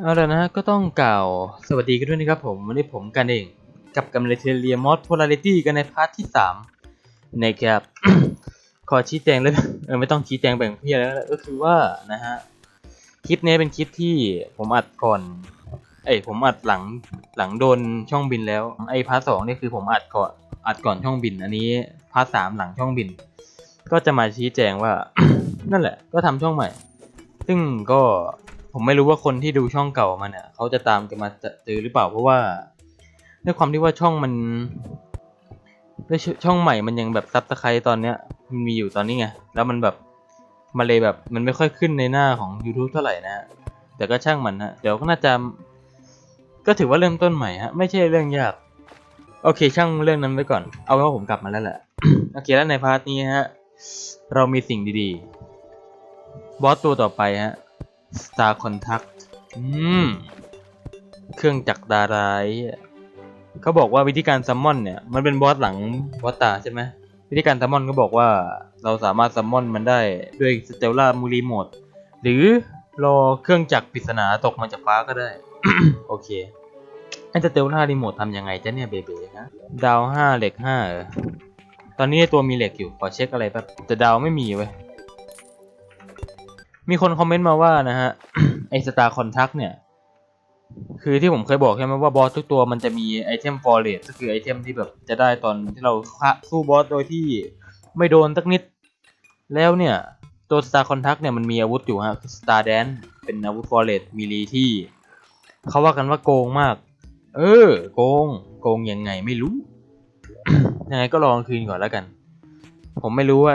เอาละนะก็ต้องกล่าวสวัสดีกันด้วยนะครับผมวันนี้ผมกันเองกับกัมเลเทเรียมอสโพลาริตี้กันในพาร์ทที่สามนะครับขอชี้แจงเลยเออไม่ต้องชี้แจงแบ่งเพี่แล้วก็คือว่านะฮะคลิปนี้เป็นคลิปที่ผมอัดก่อนเอ้ยผมอัดหลังหลังโดนช่องบินแล้วไอ้พาร์ทสองนี่คือผมอัดก่อนอัดก่อนช่องบิน อันนี้พาร์ทสามหลังช่องบิน ก็จะมาชี้แจงว่า นั่นแหละ ก็ทำช่องใหม่ ซึ่งก็ ผมไม่รู้ว่าคนที่ดูช่องเก่ามันเนี่ยเขาจะตามกันมาเจอหรือเปล่าเพราะว่าด้วยความที่ว่าช่องมันด้วยช่องใหม่มันยังแบบซับสไครตอนเนี้ยมันมีอยู่ตอนนี้ไงแล้วมันแบบมาเลยแบบมันไม่ค่อยขึ้นในหน้าของ YouTube เท่าไหร่นะ แต่ก็ช่างมันฮะเดี๋ยวก็น่าจะก็ถือว่าเริ่มต้นใหม่ฮะไม่ใช่เรื่องยาก โอเคช่างเรื่องนั้นไว้ก่อน เอาเป็นว่าผมกลับมาแล้วแหละโอเคแล้วในพาร์ทนี้ฮะเรามีสิ่งดีๆ บอสตัวต่อไปฮะ Star Contact อืม เครื่องจักรดารายเขาบอกว่าวิธีการซัมมอนเนี่ย มันเป็นบอสหลังบอตาใช่ไหมวิธีการซัมมอนก็บอกว่าเราสามารถซัมมอนมันได้ด้วยสเตลล่ามูรีโมดหรือรอเครื่องจักรปริศนาตกมาจากฟ้าก็ได้ โอเคไอ้สเตลล่ารีโมททำยังไงจ๊ะเนี่ยเบเบนะดาวห้าเหล็กห้าตอนนี้ตัวมีเหล็กอยู่ขอเช็คอะไรแป๊บแต่ดาวไม่มีเว้ย มีคนคอมเมนต์มาว่านะฮะไอสตาร์คอนทักเนี่ย คือที่ผมเคยบอกใช่ไหมว่าบอสทุกตัวมันจะมีไอเทมฟอร์เรสก็คือไอเทมที่แบบจะได้ตอนที่เราสู้บอสโดยที่ไม่โดนสักนิด แล้วเนี่ย ตัวสตาร์คอนทักเนี่ยมันมีอาวุธอยู่ฮะคือสตาร์แดนเป็นอาวุธฟอร์เรสมีลีที่เขาว่ากันว่าโกงมาก เออ โกง โกงยังไงไม่รู้ยังไงก็ลองคืนก่อนแล้วกัน ผมไม่รู้ว่า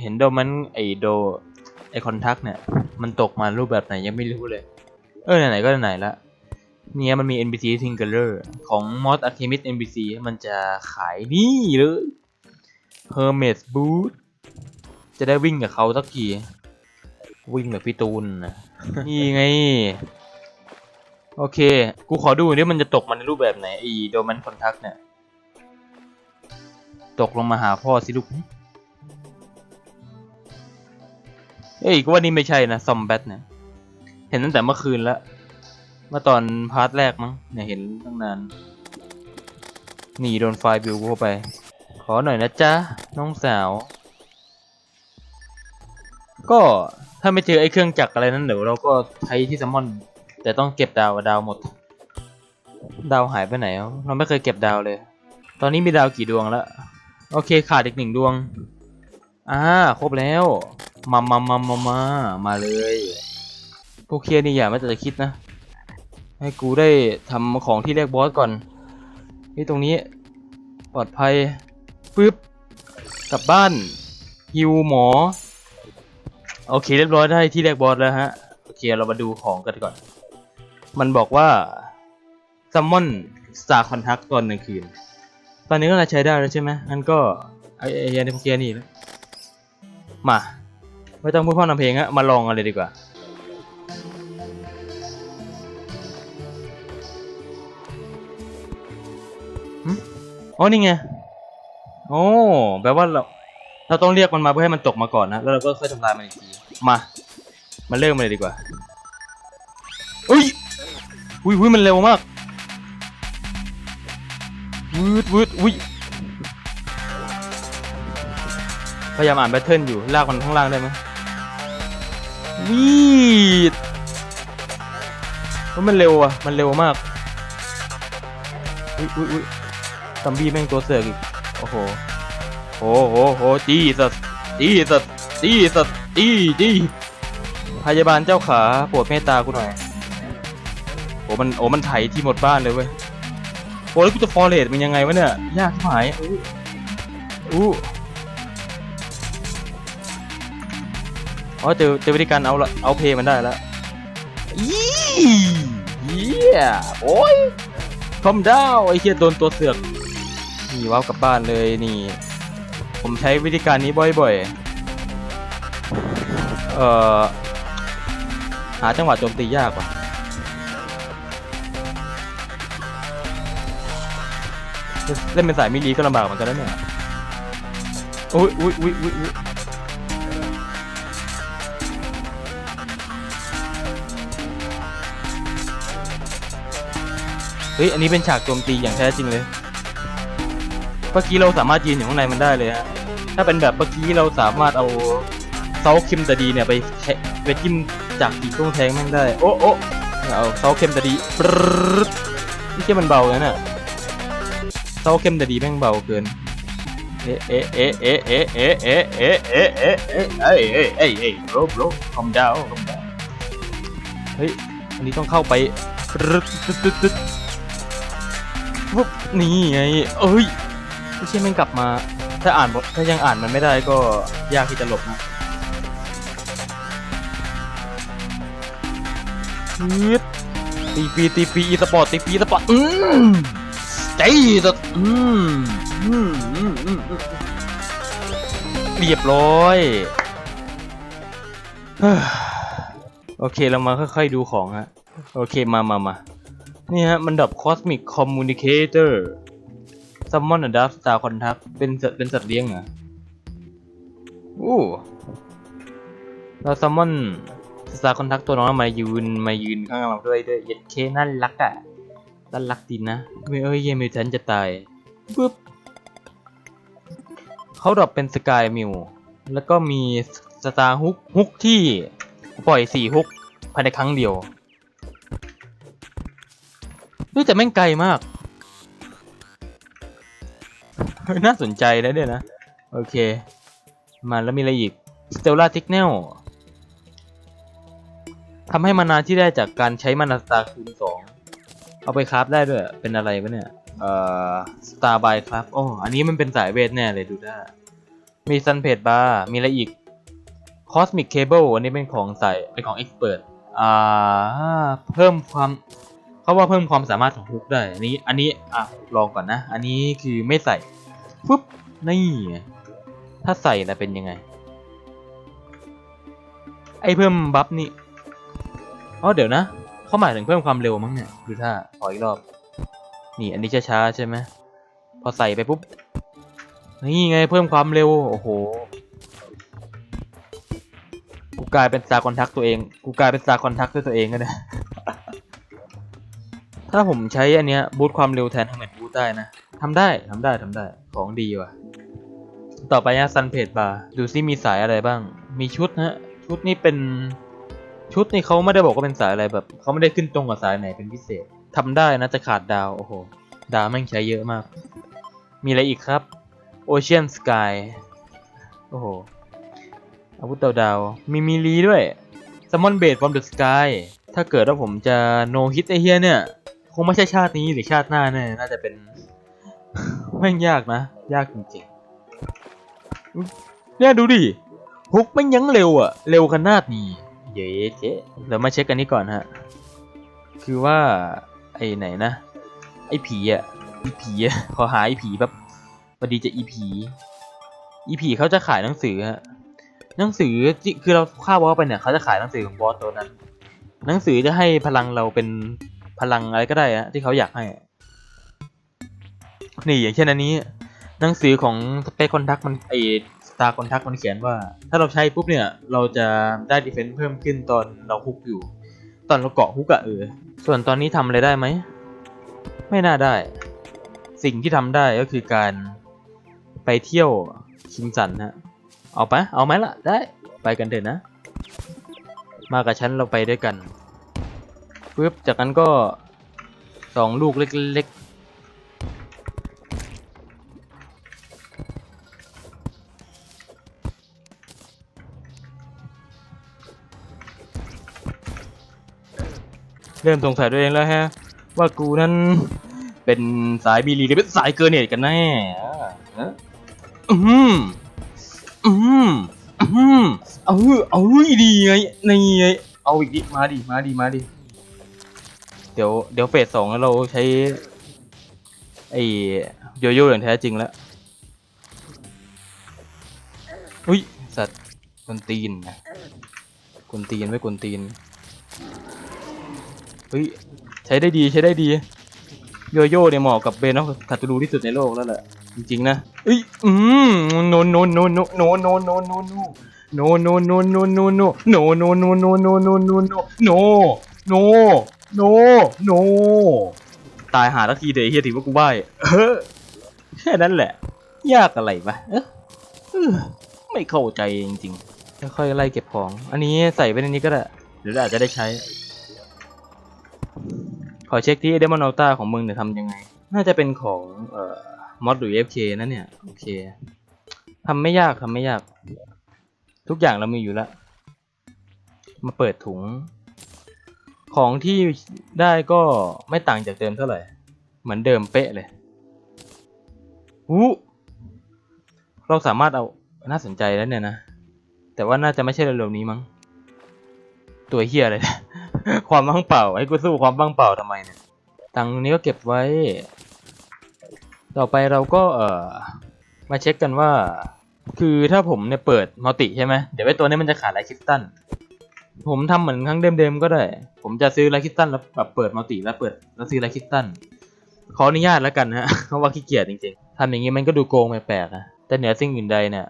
เห็นโดมันไอโด ไอคอนทักเนี่ย มันตกมารูปแบบไหนยังไม่รู้เลย เออไหนๆก็ไหนละเนี่ยมันมี NPC Tinkerer ของ Mod Artemis NPC มันจะขายนี่เลย Hermes Boot จะได้วิ่งกับเขาสักที วิ่งแบบพี่ตูนนะนี่ไง โอเค กูขอดูนี่มันจะตกมาในรูปแบบไหนไอโดมันคอนทักเนี่ย ตกลงมาหาพ่อสิลูก เอ้ยก็ว่านี่ไม่ใช่นะซอมแบทเนี่ย เห็นตั้งแต่เมื่อคืนแล้วเมื่อตอนพาร์ทแรกมั้งเนี่ยเห็นตั้งนานหนีโดนไฟบิวกูเข้าไป ขอหน่อยนะจ๊ะ น้องสาว ก็ถ้าไม่เจอไอ้เครื่องจักรอะไรนั้นเดี๋ยวเราก็ใช้ที่ซัมมอน แต่ต้องเก็บดาวดาวหมด ดาวหายไปไหน เราไม่เคยเก็บดาวเลย ตอนนี้มีดาวกี่ดวงแล้ว โอเคขาดอีกหนึ่งดวง อ่า ครบแล้ว มามามามามามาเลย พวกเคลียนี่อย่าไม่แต่จคิดนะ ให้กูได้ทำของที่เรียกบอสก่อน นี่ตรงนี้ ปลอดภัยปึ๊บ กลับบ้านฮิวหมอ โอเคเรียบร้อยได้ที่เรียกบอสแล้วฮะ โอเคเรามาดูของกันก่อน มันบอกว่าซัมมอนสตาร์คอนทักตอนหนึ่งคืน ตอนนี้ก็น่าใช้ได้แล้วใช่ไหมงั้นก็ไอ้ไอ้ยันพวกเคลียนี่แล้วมา ไม่ต้องพูดพร่ำนำเพลงอะมาลองกันเลยดีกว่า อ๋อ นี่ไง โอ้ แปลว่าเรา เราต้องเรียกมันมาเพื่อให้มันตกมาก่อนนะ แล้วเราก็ค่อยทำลายมันอีกที มา มาเริ่มเลยดีกว่า อุ้ย อุ้ยอุ้ยมันเร็วมากวืดวืดอุ้ยพยายามอ่านแพทเทิร์นอยู่ ลากมันข้างล่างได้ไหม วีดว่ามันเร็วอะ มันเร็วมาก อุ้ยอุ้ยอุ้ยซัมบี้แม่งตัวเสือกอีก โอ้โหโอ้โหโหจีสัสจีสัสจีสัสจีจีพยาบาลเจ้าขาปรดเมตตากูหน่อย โอ้มัน โอ้มันไถที่หมดบ้านเลยเว้ย โอ้แล้วกูจะฟอร์เรสมันยังไงวะเนี่ย ยากที่หายอู้ อู้อ๋อเจอเจอวิธีการเอาละเอาเพย์มันได้แล้วยี่เยี่ยโอ้ยทอมดาวไอ้เหี้ยโดนตัวเสือกนี่ว้าวกลับบ้านเลยนี่ ผมใช้วิธีการนี้บ่อยๆ เอ่อ หาจังหวะโจมตียากว่ะเล่นเป็นสายมิลีก็ลำบากเหมือนกันนะเนี่ยอุ้ยอุ้ยอุ้ยอุ้ย เฮ้ย อันนี้เป็นฉากโจมตีอย่างแท้จริงเลย เมื่อกี้เราสามารถยืนอยู่ข้างในมันได้เลยฮะ ถ้าเป็นแบบเมื่อกี้เราสามารถเอาเซาคิมตะดีเนี่ยไปแทไปจิ้มจากกีต้งแทงแม่งได้ โอ้โอ้เอาเซาเค็มตะดีปรึ๊ดนี่แค่มันเบาเลยน่ะเซาเค็มตะดีแม่งเบาเกิน เอ๊ะเอ๊ะเอ๊ะเอ๊ะเอ๊ะเอ๊ะเอ๊ะเอ๊ะเอ๊ะเอ๊ะเอ๊ะเอ้ยเอ้ยเอ้ยเอ้ย bro bro calm down calm down เฮ้ย อันนี้ต้องเข้าไปปรึ๊ดตึ๊ดตึ๊ด ปุ๊บนี่ไงเอ้ยไม่ใช่แม่งกลับมา ถ้าอ่านถ้ายังอ่านมันไม่ได้ก็ยากที่จะหลบนะฮึดตีปีตีปีอีสปอร์ตตีปีสปอร์ตอืมใจสุดอืมอืมอืมอืมอืมเรียบร้อยเฮ้ยโอเคเรามาค่อยๆดูของฮะ โอเคมามามา นี่ฮะ มันดับ Cosmic Communicator Summon a Dark Star Contact เป็นสัตว์เป็นสัตว์เลี้ยงเหรออู้เรา Summon Star Contact ตัวน้องมายืนมายืนข้างเราด้วยด้วยเย็ดเคน่ารักอะน่ารักดีนะไม่เอ้ยเยมิวทันจะตายปุ๊บเขาดรอปเป็นสกายมิวแล้วก็มีสตาร์ฮุกฮุกที่ปล่อยสี่ฮุกภายในครั้งเดียว เฮ้ยแต่แม่งไกลมากเฮ้ยน่าสนใจนะเนี่ยนะ โอเค มาแล้วมีอะไรอีก Stellar t i g n a l ทำให้มานาที่ได้จากการใช้มานาสตาร์คูณสองเอาไปคราฟได้ด้วย เป็นอะไรวะเนี่ย เอ่อ Star by ครับโอ้อันนี้มันเป็นสายเวทแน่เลยดูได้มี Sun p a g e Bar มีอะไรอีก Cosmic Cable อันนี้เป็นของใส่เป็นของ Expert อ่า เพิ่มความ เขาว่าเพิ่มความสามารถของฮุกได้อันนี้อันนี้อะลองก่อนนะ อันนี้คือไม่ใส่ปุ๊บนี่ ถ้าใส่แล้วเป็นยังไง ไอเพิ่มบัฟนี่อ๋อเดี๋ยวนะเขาหมายถึงเพิ่มความเร็วมั้งเนี่ยดูถ้าขออีกรอบ นี่อันนี้ช้าๆใช่ไหมพอใส่ไปปุ๊บนี่ไงเพิ่มความเร็วโอ้โหกูกลายเป็นสตาร์คอนทักตัวเอง กูกลายเป็นสตาร์คอนทักด้วยตัวเองก็ได้ ถ้าผมใช้อันเนี้ยบูตความเร็วแทนทำเมทบูตได้นะทำได้ทำได้ทำได้ของดีว่ะ ต่อไปนะซันเพจบาร์ดูซิมีสายอะไรบ้าง มีชุดนะฮะชุดนี้เป็นชุดนี่เขาไม่ได้บอกว่าเป็นสายอะไรแบบเขาไม่ได้ขึ้นตรงกับสายไหนเป็นพิเศษทำได้นะจะขาดดาวโอ้โหดาวแม่งใช้เยอะมาก มีอะไรอีกครับ Ocean Sky โอ้โหอาวุธดาวดาวมีมีลีด้วย Summon Blade from the Sky ถ้าเกิดว่าผมจะ no hit ไอเฮียเนี่ย คงไม่ใช่ชาตินี้หรือชาติหน้าแน่น่าจะเป็นแม่งยากนะ ยากจริงๆเนี่ยดูดิฮุกแม่งยังเร็วอะเร็วขนาดนี้เย้เจ๊เดี๋ยวมาเช็คกันนี้ก่อนฮะ คือว่าไอ้ไหนนะ ไอ้ผีอะอีผีอะขอหาไอ้ผีแบบพอดีจะอีผีอีผีเขาจะขายหนังสือฮะหนังสือคือเราฆ่าบอสไปเนี่ยเขาจะขายหนังสือของบอสตัวนั้น หนังสือจะให้พลังเราเป็น พลังอะไรก็ได้อะที่เขาอยากให้ นี่อย่างเช่นอันนี้ หนังสือของสเปคคอนทักมันไอสตาร์คอนทักมันเขียนว่า ถ้าเราใช้ปุ๊บเนี่ย เราจะได้ดีเฟนซ์เพิ่มขึ้นตอนเราฮุกอยู่ ตอนเราเกาะฮุกอะเออ ส่วนตอนนี้ทำอะไรได้ไหม ไม่น่าได้ สิ่งที่ทำได้ก็คือการไปเที่ยวคิมสันฮะ เอาไปะเอาไหมล่ะ ได้ ไปกันเถอะนะ มากับฉันเราไปด้วยกัน ปึ๊บจากนั้นก็สองลูกเล็กๆเริ่มสงสัยตัวเองแล้วฮะ ว่ากูนั้นเป็นสายบีรีหรือเป็นสายเกอร์เนตกันแน่อ่าฮะอืมอืมอืมเอาเอาดีไงนี่ไงเอาอีกดิมาดิมาดิมาดิ เดี๋ยวเดี๋ยวเฟสสองแล้วเราใช้ไอ้โยโย่อย่างแท้จริงแล้ว อุ้ย สัตว์กวนตีนนะกวนตีนไม่กวนตีนเฮ้ย ใช้ได้ดีใช้ได้ดี โยโย่เนี่ยเหมาะกับเบนอฟคาตูรูที่สุดในโลกแล้วแหละจริงๆนะเอ้ยอืมโนโนโนโนโนโนโนโนโน no no no no no no no no no no no no no no no no no no ตายหาทักทีเดี๋ยวไอ้เฮียถือว่ากูใบ้เออแค่นั้นแหละ ยากอะไรวะเอะเออไม่เข้าใจจริงๆค่อยๆไล่เก็บของ อันนี้ใส่ไว้ในนี้ก็ได้หรืออาจจะได้ใช้ ขอเช็คที่เดมอนอัลต้าของมึงเนี่ยทำยังไง น่าจะเป็นของเอ่อมอดหรือ FK นั่นเนี่ย โอเคทำไม่ยากทำไม่ยาก ทุกอย่างเรามีอยู่แล้ว มาเปิดถุง ของที่ได้ก็ไม่ต่างจากเดิมเท่าไหร่ เหมือนเดิมเป๊ะเลยอู้เราสามารถเอาน่าสนใจแล้วเนี่ยนะ แต่ว่าน่าจะไม่ใช่เร็วๆนี้มั้ง ตัวเฮียอะไรเลยความว่างเปล่าให้กูสู้ความว่างเปล่าทำไมเนี่ย ตังนี้ก็เก็บไว้ ต่อไปเราก็เอ่อ มาเช็คกันว่า คือถ้าผมเนี่ยเปิดมัลติใช่ไหม เดี๋ยวไอ้ตัวนี้มันจะขาดไลคิสตัล ผมทำเหมือนครั้งเดิมๆก็ได้ ผมจะซื้อไลคิสตัลแล้วแบบเปิดมัลติแล้วเปิดแล้วซื้อไลคิสตัลขออนุญาตแล้วกันฮะเพราะว่าขี้เกียจจริงๆทำอย่างนี้มันก็ดูโกงแปลกๆนะแต่เหนือสิ่งอื่นใดเนี่ย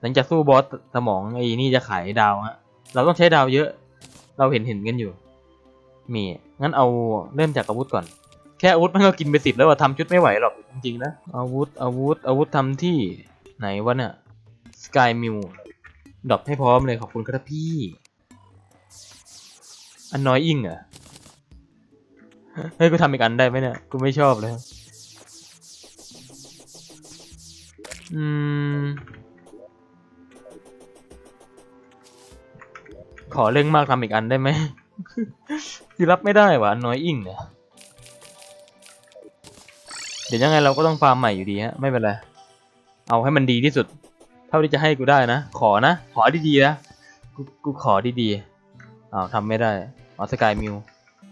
หลังจากสู้บอสสมองไอ้นี่จะขายดาวฮะเราต้องใช้ดาวเยอะ เราเห็นเห็นกันอยู่ มีงั้นเอาเริ่มจากอาวุธก่อน แค่อาวุธมันก็กินไปสิบแล้วว่าทำชุดไม่ไหวหรอกจริงๆนะอาวุธอาวุธอาวุธทำที่ไหนวะเนี่ยสกายมิว ดรอปให้พร้อมเลยขอบคุณครับพี่ อันน้อยอิงเหรอเฮ้ยกูทำอีกอันได้ไหมเนี่ย กูไม่ชอบเลยอืม ขอเร่งมากทำอีกอันได้ไหมคือรับไม่ได้ว่ะอันน้อยอิงเนี่ย เดี๋ยวยังไงเราก็ต้องฟาร์มใหม่อยู่ดีฮะ ไม่เป็นไร เอาให้มันดีที่สุด ท่าที่จะให้กูได้นะ ขอนะ ขอดีๆนะ กู กูขอดีๆอ้าวทำไม่ได้ออสกายมิว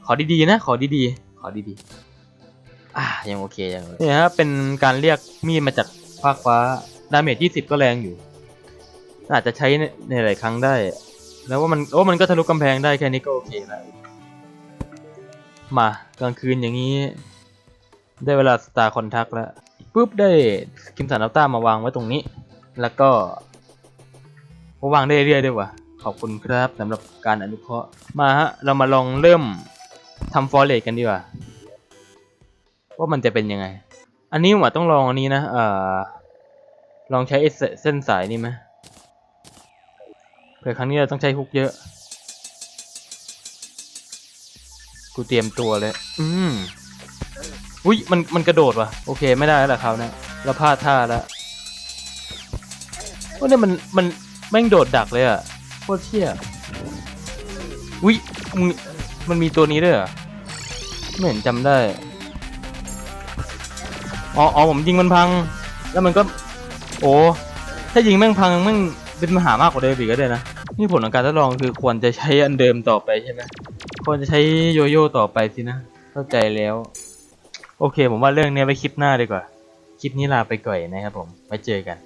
ขอดีๆนะ ขอดีๆ ขอดีๆ อะยังโอเคยังเนี่ยฮะ เป็นการเรียกมีดมาจากภาคฟ้า ดาเมจ20ก็แรงอยู่ อาจจะใช้ในในหลายครั้งได้ แล้วว่ามัน โอ้ มันก็ทะลุกำแพงได้แค่นี้ก็โอเคแล้วมากลางคืนอย่างนี้ ได้เวลาสตาร์คอนทักแล้วปุ๊บได้คิมสันอัลต้ามาวางไว้ตรงนี้ แล้วก็วางได้เรื่อยๆด้วยว่ะขอบคุณครับสำหรับการอนุเคราะห์มาฮะเรามาลองเริ่มทำฟอร์เรกันดีกว่าว่ามันจะเป็นยังไง อันนี้หว่าต้องลองอันนี้นะเอ่อลองใช้เส้นสายนี่ไหมเผื่อครั้งนี้เราต้องใช้ฮุกเยอะ กูเตรียมตัวเลย อืมอุ้ยมันมันกระโดดว่ะ โอเคไม่ได้แล้วคราวนี้เราพลาดท่าแล้ว โอ้เนี่ยมันมันแม่งโดดดักเลยอะโคตรเชี่ยอุ้ยมึงมันมีตัวนี้ด้วยเหรอไม่เห็นจำได้อ๋ออ๋อผมยิงมันพัง แล้วมันก็ โอ้ถ้ายิงแม่งพังแม่งเป็นมหามากกว่าเดิมอีกก็ได้นะนี่ผลของการทดลองคือควรจะใช้อันเดิมต่อไปใช่ไหมควรจะใช้โยโย่ต่อไปสินะเข้าใจแล้ว โอเค ผมว่าเรื่องนี้ไว้คลิปหน้าดีกว่า คลิปนี้ลาไปก่อนนะครับผมไว้เจอกัน